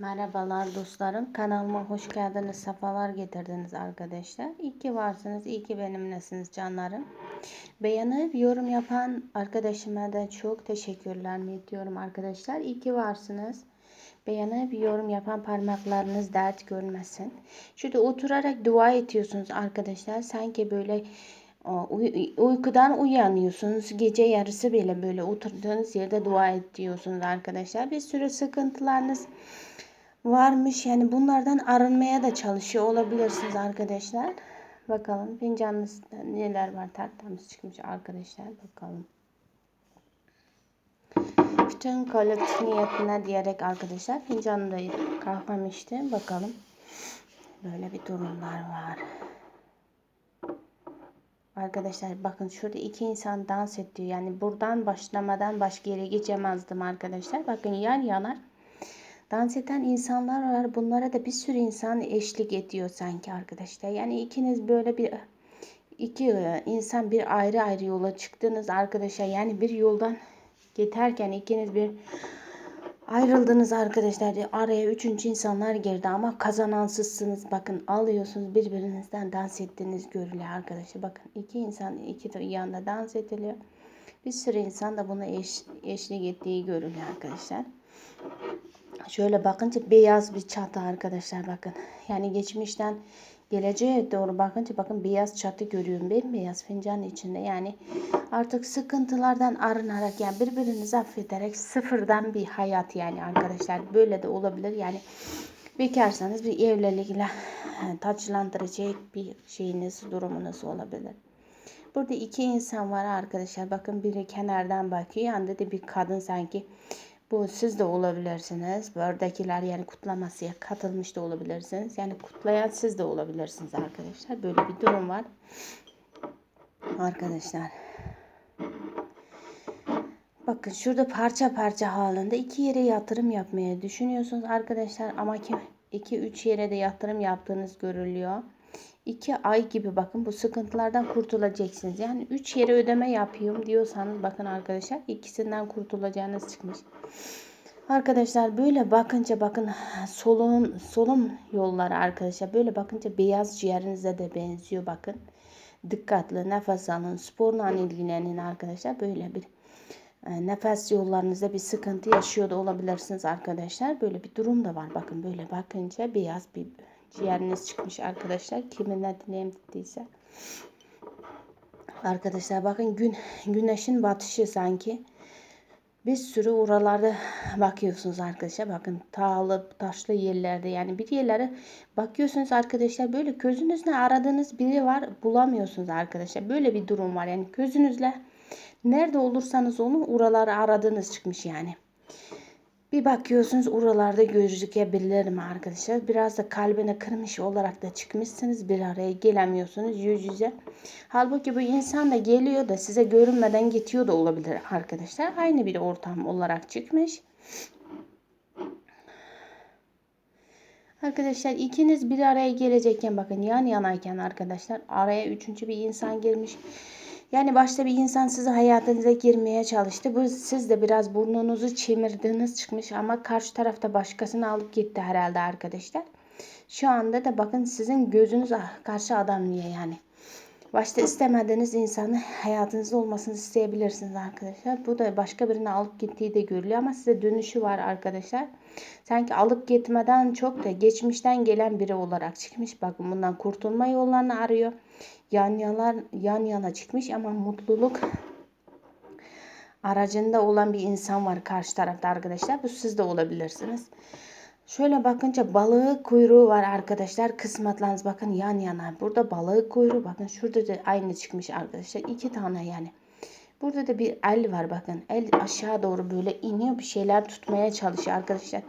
Merhabalar dostlarım. Kanalıma hoş geldiniz. Safalar getirdiniz arkadaşlar. İyi ki varsınız. iyi ki benimlesiniz canlarım. Beğenip yorum yapan arkadaşıma da çok teşekkürler ediyorum arkadaşlar. İyi ki varsınız. Beğenip yorum yapan parmaklarınız dert görmesin. Şurada oturarak dua ediyorsunuz arkadaşlar. Sanki böyle Uy uykudan uyanıyorsunuz. Gece yarısı bile böyle oturduğunuz yerde dua ediyorsunuz arkadaşlar. Bir sürü sıkıntılarınız varmış. Yani bunlardan arınmaya da çalışıyor olabilirsiniz arkadaşlar. Bakalım fincanınızda neler var tertemiz çıkmış arkadaşlar. Bakalım. Bütün kolektif niyetine diyerek arkadaşlar fincanımda kahvem içtim. Bakalım. Böyle bir durumlar var. Arkadaşlar bakın şurada iki insan dans ediyor. Yani buradan başlamadan başka yere geçemezdim arkadaşlar. Bakın yan yana dans eden insanlar var. Bunlara da bir sürü insan eşlik ediyor sanki arkadaşlar. Yani ikiniz böyle bir iki insan bir ayrı ayrı yola çıktınız arkadaşlar. Yani bir yoldan giderken ikiniz bir Ayrıldınız arkadaşlar. Araya üçüncü insanlar girdi ama kazanansızsınız. Bakın alıyorsunuz birbirinizden dans ettiğiniz görülüyor arkadaşlar. Bakın iki insan iki yanda dans ediliyor. Bir sürü insan da buna eş, eşlik ettiği görülüyor arkadaşlar. Şöyle bakınca beyaz bir çatı arkadaşlar bakın. Yani geçmişten geleceğe doğru bakınca bakın beyaz çatı görüyorum. Bembeyaz fincanın içinde yani artık sıkıntılardan arınarak yani birbirinizi affederek sıfırdan bir hayat yani arkadaşlar. Böyle de olabilir yani bekarsanız bir evlilikle taçlandıracak bir şeyiniz durumunuz olabilir. Burada iki insan var arkadaşlar. Bakın biri kenardan bakıyor. Yanında da bir kadın sanki bu siz de olabilirsiniz. Buradakiler yani kutlamasıya katılmış da olabilirsiniz. Yani kutlayan siz de olabilirsiniz arkadaşlar. Böyle bir durum var. Arkadaşlar. Bakın şurada parça parça halinde iki yere yatırım yapmaya düşünüyorsunuz arkadaşlar. Ama ki iki üç yere de yatırım yaptığınız görülüyor. 2 ay gibi bakın bu sıkıntılardan kurtulacaksınız. Yani 3 yere ödeme yapıyorum diyorsanız bakın arkadaşlar ikisinden kurtulacağınız çıkmış. Arkadaşlar böyle bakınca bakın solun solum yolları arkadaşlar böyle bakınca beyaz ciğerinize de benziyor bakın. Dikkatli nefes alın sporla ilgilenin arkadaşlar böyle bir e, nefes yollarınızda bir sıkıntı yaşıyor da olabilirsiniz arkadaşlar. Böyle bir durum da var bakın böyle bakınca beyaz bir ciğeriniz çıkmış arkadaşlar. Kimin adını emdirdiyse. Arkadaşlar bakın gün güneşin batışı sanki. Bir sürü oralarda bakıyorsunuz arkadaşlar. Bakın tağlı, taşlı yerlerde yani bir yerlere bakıyorsunuz arkadaşlar. Böyle gözünüzle aradığınız biri var bulamıyorsunuz arkadaşlar. Böyle bir durum var. Yani gözünüzle nerede olursanız olun oraları aradığınız çıkmış yani. Bir bakıyorsunuz oralarda gözükebilir mi arkadaşlar? Biraz da kalbine kırmış olarak da çıkmışsınız. Bir araya gelemiyorsunuz yüz yüze. Halbuki bu insan da geliyor da size görünmeden gidiyor da olabilir arkadaşlar. Aynı bir ortam olarak çıkmış. Arkadaşlar ikiniz bir araya gelecekken bakın yan yanayken arkadaşlar araya üçüncü bir insan girmiş. Yani başta bir insan size hayatınıza girmeye çalıştı. Bu siz de biraz burnunuzu çemirdiğiniz çıkmış ama karşı tarafta başkasını alıp gitti herhalde arkadaşlar. Şu anda da bakın sizin gözünüz ah, karşı adam niye yani. Başta istemediğiniz insanı hayatınızda olmasını isteyebilirsiniz arkadaşlar. Bu da başka birini alıp gittiği de görülüyor ama size dönüşü var arkadaşlar. Sanki alıp gitmeden çok da geçmişten gelen biri olarak çıkmış. Bakın bundan kurtulma yollarını arıyor. Yan yana, yan yana çıkmış ama mutluluk aracında olan bir insan var karşı tarafta arkadaşlar. Bu siz de olabilirsiniz. Şöyle bakınca balığı kuyruğu var arkadaşlar. Kısmetleriniz bakın yan yana. Burada balığı kuyruğu bakın şurada da aynı çıkmış arkadaşlar. iki tane yani. Burada da bir el var bakın. El aşağı doğru böyle iniyor bir şeyler tutmaya çalışıyor arkadaşlar.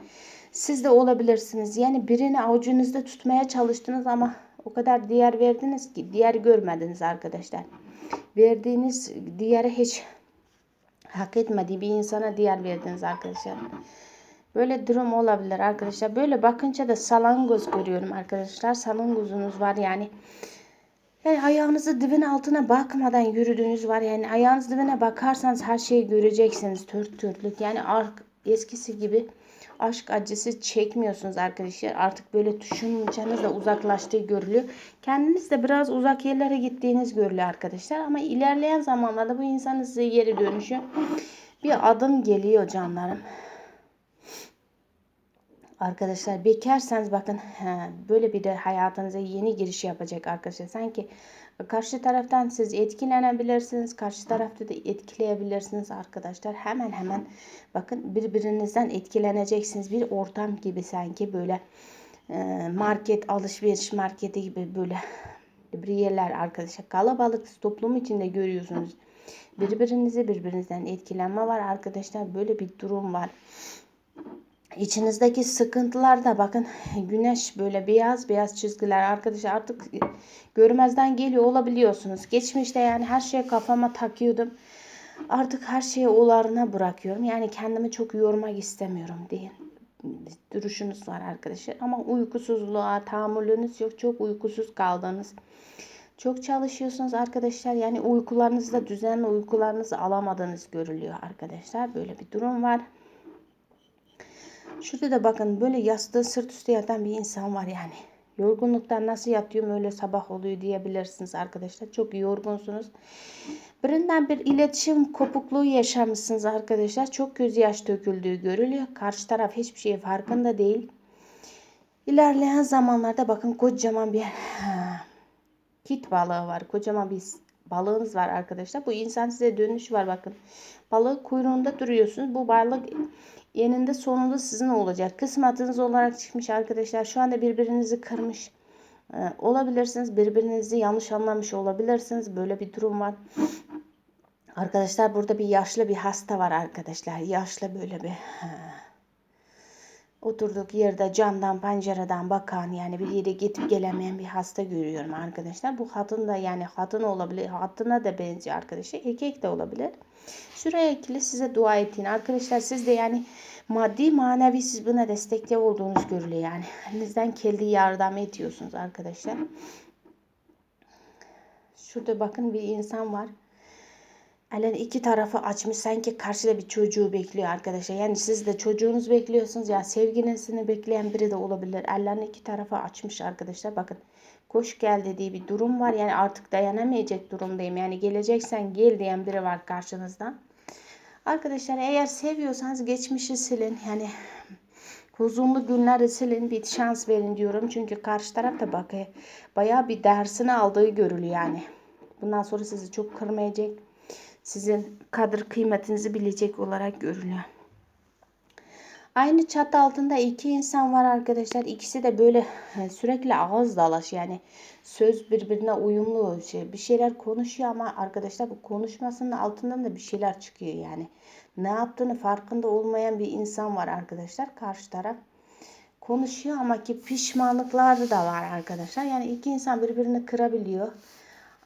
Siz de olabilirsiniz. Yani birini avucunuzda tutmaya çalıştınız ama o kadar diğer verdiniz ki diğer görmediniz arkadaşlar. Verdiğiniz diğeri hiç hak etmediği bir insana diğer verdiniz arkadaşlar. Böyle durum olabilir arkadaşlar. Böyle bakınca da salangoz görüyorum arkadaşlar. Salangozunuz var yani. Yani ayağınızı dibin altına bakmadan yürüdüğünüz var. Yani ayağınız dibine bakarsanız her şeyi göreceksiniz. Tört törtlük. Yani eskisi gibi aşk acısı çekmiyorsunuz arkadaşlar. Artık böyle düşünceniz de uzaklaştığı görülüyor. Kendiniz de biraz uzak yerlere gittiğiniz görülüyor arkadaşlar. Ama ilerleyen zamanlarda bu insanın size geri dönüşü bir adım geliyor canlarım. Arkadaşlar bekarsanız bakın he, böyle bir de hayatınıza yeni giriş yapacak arkadaşlar. Sanki karşı taraftan siz etkilenebilirsiniz. Karşı tarafta da etkileyebilirsiniz arkadaşlar. Hemen hemen bakın birbirinizden etkileneceksiniz. Bir ortam gibi sanki böyle e, market alışveriş marketi gibi böyle bir yerler arkadaşlar. Kalabalık toplum içinde görüyorsunuz. Birbirinizi birbirinizden etkilenme var arkadaşlar. Böyle bir durum var. İçinizdeki sıkıntılar da bakın güneş böyle beyaz beyaz çizgiler arkadaşlar artık görmezden geliyor olabiliyorsunuz. Geçmişte yani her şeyi kafama takıyordum. Artık her şeyi olarına bırakıyorum. Yani kendimi çok yormak istemiyorum diye duruşunuz var arkadaşlar. Ama uykusuzluğa tahammülünüz yok. Çok uykusuz kaldınız. Çok çalışıyorsunuz arkadaşlar. Yani uykularınızda düzenli uykularınızı alamadığınız görülüyor arkadaşlar. Böyle bir durum var. Şurada da bakın böyle yastığı sırt üstü yatan bir insan var yani. Yorgunluktan nasıl yatıyorum öyle sabah oluyor diyebilirsiniz arkadaşlar. Çok yorgunsunuz. Birinden bir iletişim kopukluğu yaşamışsınız arkadaşlar. Çok göz yaş döküldüğü görülüyor. Karşı taraf hiçbir şey farkında değil. İlerleyen zamanlarda bakın kocaman bir kit balığı var. Kocaman bir balığınız var arkadaşlar. Bu insan size dönüş var bakın. Balık kuyruğunda duruyorsunuz. Bu balık Yeninde sonunda sizin olacak. Kısmetiniz olarak çıkmış arkadaşlar. Şu anda birbirinizi kırmış e, olabilirsiniz. Birbirinizi yanlış anlamış olabilirsiniz. Böyle bir durum var. Arkadaşlar burada bir yaşlı bir hasta var arkadaşlar. Yaşlı böyle bir oturduk yerde camdan pencereden bakan yani bir yere gidip gelemeyen bir hasta görüyorum arkadaşlar. Bu hatun da yani hatun olabilir. Hatuna da benziyor arkadaşlar. Erkek de olabilir. Şuraya ekli size dua ettiğin arkadaşlar siz de yani maddi manevi siz buna destekli olduğunuz görülüyor yani. Elinizden kendi yardım ediyorsunuz arkadaşlar. Şurada bakın bir insan var. Elin iki tarafı açmış sanki karşıda bir çocuğu bekliyor arkadaşlar. Yani siz de çocuğunuz bekliyorsunuz ya sevgilisini bekleyen biri de olabilir. Ellerini iki tarafı açmış arkadaşlar. Bakın koş gel dediği bir durum var. Yani artık dayanamayacak durumdayım. Yani geleceksen gel diyen biri var karşınızda. Arkadaşlar eğer seviyorsanız geçmişi silin. Yani huzurlu günleri silin. Bir şans verin diyorum. Çünkü karşı taraf da bak bayağı bir dersini aldığı görülüyor yani. Bundan sonra sizi çok kırmayacak sizin kadir kıymetinizi bilecek olarak görülüyor. Aynı çatı altında iki insan var arkadaşlar. İkisi de böyle sürekli ağız dalaş yani söz birbirine uyumlu şey bir şeyler konuşuyor ama arkadaşlar bu konuşmasının altından da bir şeyler çıkıyor yani. Ne yaptığını farkında olmayan bir insan var arkadaşlar karşı taraf. Konuşuyor ama ki pişmanlıkları da var arkadaşlar. Yani iki insan birbirini kırabiliyor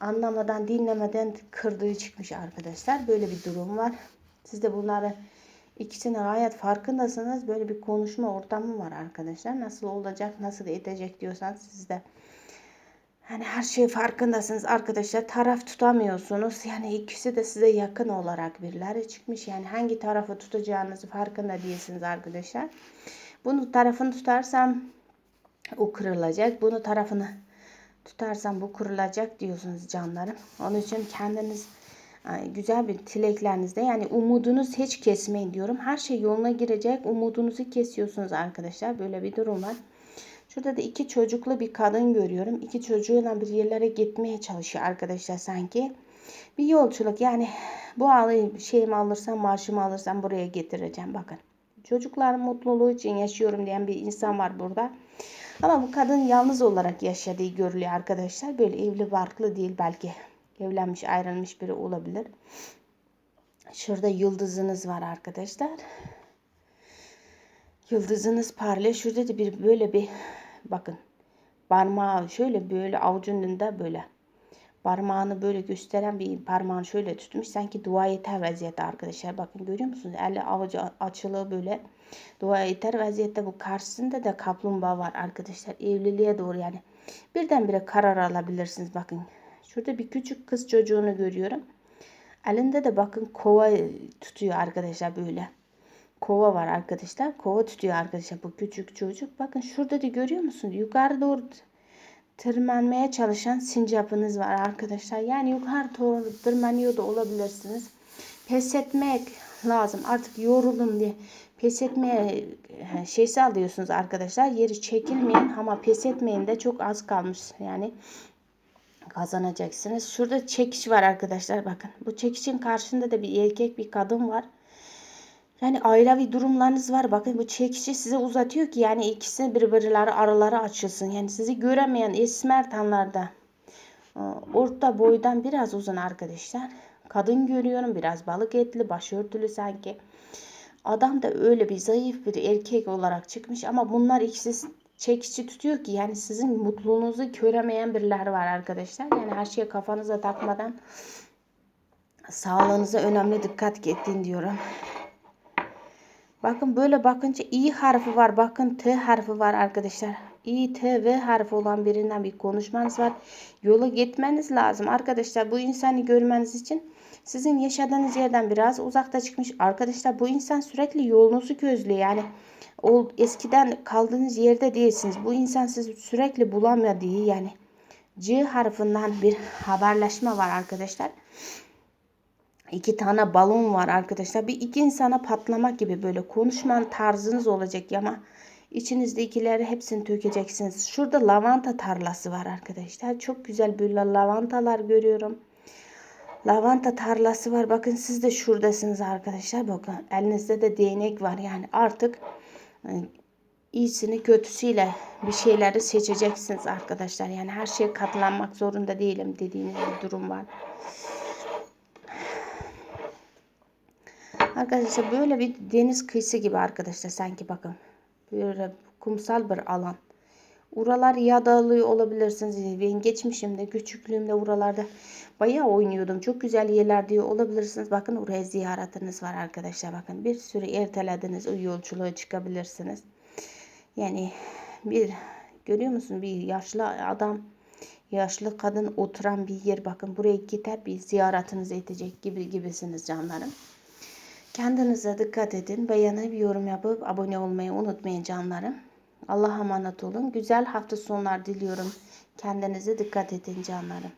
anlamadan dinlemeden kırdığı çıkmış arkadaşlar. Böyle bir durum var. Siz de bunları ikisine gayet farkındasınız. Böyle bir konuşma ortamı var arkadaşlar. Nasıl olacak, nasıl edecek diyorsanız siz de hani her şey farkındasınız arkadaşlar. Taraf tutamıyorsunuz. Yani ikisi de size yakın olarak birileri çıkmış. Yani hangi tarafı tutacağınızı farkında değilsiniz arkadaşlar. Bunu tarafını tutarsam o kırılacak. Bunu tarafını tutarsam bu kurulacak diyorsunuz canlarım. Onun için kendiniz güzel bir dileklerinizde yani umudunuz hiç kesmeyin diyorum. Her şey yoluna girecek. Umudunuzu kesiyorsunuz arkadaşlar. Böyle bir durum var. Şurada da iki çocuklu bir kadın görüyorum. İki çocuğuyla bir yerlere gitmeye çalışıyor arkadaşlar sanki. Bir yolculuk yani bu alayım şeyimi alırsam maaşımı alırsam buraya getireceğim bakın. Çocukların mutluluğu için yaşıyorum diyen bir insan var burada. Ama bu kadın yalnız olarak yaşadığı görülüyor arkadaşlar. Böyle evli barklı değil belki evlenmiş ayrılmış biri olabilir. Şurada yıldızınız var arkadaşlar. Yıldızınız parlıyor. Şurada da bir böyle bir bakın parmağı şöyle böyle avucun önünde böyle parmağını böyle gösteren bir parmağını şöyle tutmuş. Sanki dua yeter vaziyette arkadaşlar. Bakın görüyor musunuz? Eli avucu açılı böyle dua yeter vaziyette. Bu karşısında da kaplumbağa var arkadaşlar. Evliliğe doğru yani. Birdenbire karar alabilirsiniz. Bakın şurada bir küçük kız çocuğunu görüyorum. Elinde de bakın kova tutuyor arkadaşlar böyle. kova var arkadaşlar. Kova tutuyor arkadaşlar bu küçük çocuk. Bakın şurada da görüyor musunuz? Yukarı doğru tırmanmaya çalışan sincapınız var arkadaşlar. Yani yukarı doğru tırmanıyor da olabilirsiniz. Pes etmek lazım. Artık yoruldum diye pes etmeye şeysi alıyorsunuz arkadaşlar. Yeri çekilmeyin ama pes etmeyin de çok az kalmış. Yani kazanacaksınız. Şurada çekiş var arkadaşlar bakın. Bu çekişin karşında da bir erkek bir kadın var. Yani ailevi durumlarınız var. Bakın bu çekişi size uzatıyor ki yani ikisinin birbirleri araları açılsın. Yani sizi göremeyen esmer tanlarda e, orta boydan biraz uzun arkadaşlar. Kadın görüyorum biraz balık etli başörtülü sanki. Adam da öyle bir zayıf bir erkek olarak çıkmış ama bunlar ikisi çekici tutuyor ki yani sizin mutluluğunuzu göremeyen birileri var arkadaşlar. Yani her şeye kafanıza takmadan sağlığınıza önemli dikkat edin diyorum. Bakın böyle bakınca i harfi var. Bakın t harfi var arkadaşlar. i, t, v harfi olan birinden bir konuşmanız var. Yola gitmeniz lazım. Arkadaşlar bu insanı görmeniz için sizin yaşadığınız yerden biraz uzakta çıkmış. Arkadaşlar bu insan sürekli yolunuzu gözlüyor. Yani o eskiden kaldığınız yerde değilsiniz. Bu insan sizi sürekli bulamadığı yani C harfinden bir haberleşme var arkadaşlar. İki tane balon var arkadaşlar. Bir iki insana patlamak gibi böyle konuşman tarzınız olacak ama içinizdekileri hepsini tökeceksiniz. Şurada lavanta tarlası var arkadaşlar. Çok güzel böyle lavantalar görüyorum. Lavanta tarlası var. Bakın siz de şuradasınız arkadaşlar. Bakın elinizde de değnek var. Yani artık e, iyisini kötüsüyle bir şeyleri seçeceksiniz arkadaşlar. Yani her şeye katlanmak zorunda değilim dediğiniz bir durum var. Arkadaşlar böyle bir deniz kıyısı gibi arkadaşlar sanki bakın. Böyle kumsal bir alan. Uralar ya dağılıyor olabilirsiniz. Ben geçmişimde küçüklüğümde buralarda bayağı oynuyordum. Çok güzel yerler diyor olabilirsiniz. Bakın oraya ziyaretiniz var arkadaşlar. Bakın bir sürü ertelediniz. O yolculuğa çıkabilirsiniz. Yani bir görüyor musun bir yaşlı adam yaşlı kadın oturan bir yer bakın buraya gider bir ziyaretinizi edecek gibi gibisiniz canlarım. Kendinize dikkat edin. Beğenip yorum yapıp abone olmayı unutmayın canlarım. Allah'a emanet olun. Güzel hafta sonlar diliyorum. Kendinize dikkat edin canlarım.